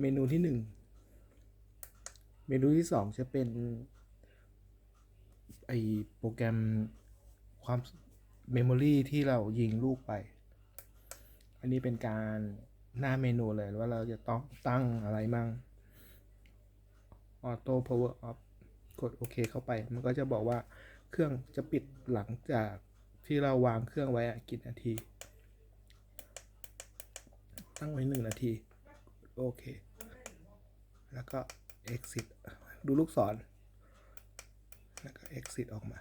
เมนูที่หนึ่งเมนูที่สองจะเป็นไอโปรแกรมความเมมโมรีที่เรายิงลูกไป อันนี้เป็นการหน้าเมนูเลยว่าเราจะต้องตั้งอะไรมั่ง Auto Power Off กดโอเคเข้าไป มันก็จะบอกว่าเครื่องจะปิดหลังจากที่เราวางเครื่องไว้กี่นาที ตั้งไว้หนึ่งนาที โอเค แล้วก็ exit ดูลูกศร แล้วก็ exit ออกมา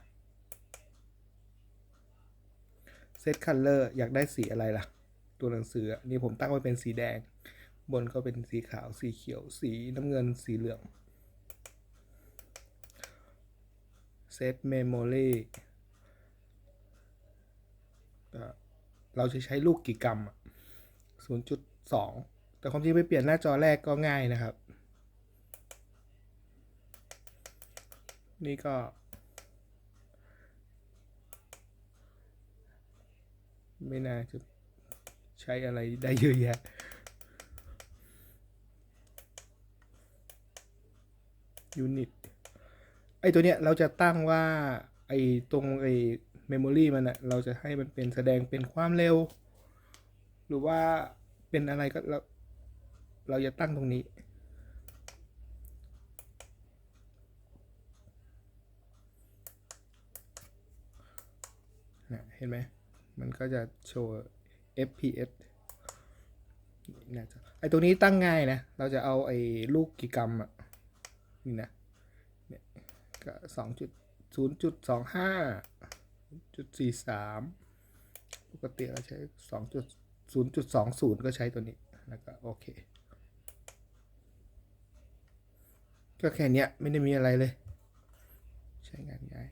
set color อยากได้สีอะไรล่ะ ตัวหนังสือ นี่ผมตั้งไว้เป็นสีแดง บนก็เป็นสีขาว สีเขียว สีน้ำเงิน สีเหลือง set memory เราจะใช้ลูกกี่กรัม0.2 แต่ความจริงไปเปลี่ยนหน้าจอแรกก็ง่ายนะครับ นี่ก็ ไม่น่าจะใช้อะไรได้เยอะแยะยูนิตไอตัวเนี้ยเราจะตั้งว่าไอตรงไอเมมโมรีมันอะเราจะให้มันเป็นแสดงเป็นความเร็ว หรือว่าเป็นอะไรก็เรา เราจะตั้งตรงนี้ นะเห็นไหม มันก็จะโชว์ FPS นะจ๊ะไอตัวนี้ตั้งง่ายนะ เราจะเอาไอ้ลูกกี่กรัมอะ นี่นะ เนี่ยก็สองจุดศูนย์จุดสองห้าจุดสี่สามปกติเราใช้สองจุดศูนย์จุดสองศูนย์ก็ใช้ตัวนี้ แล้วก็โอเค ก็แค่เนี้ยไม่ได้มีอะไรเลย ใช้งานง่าย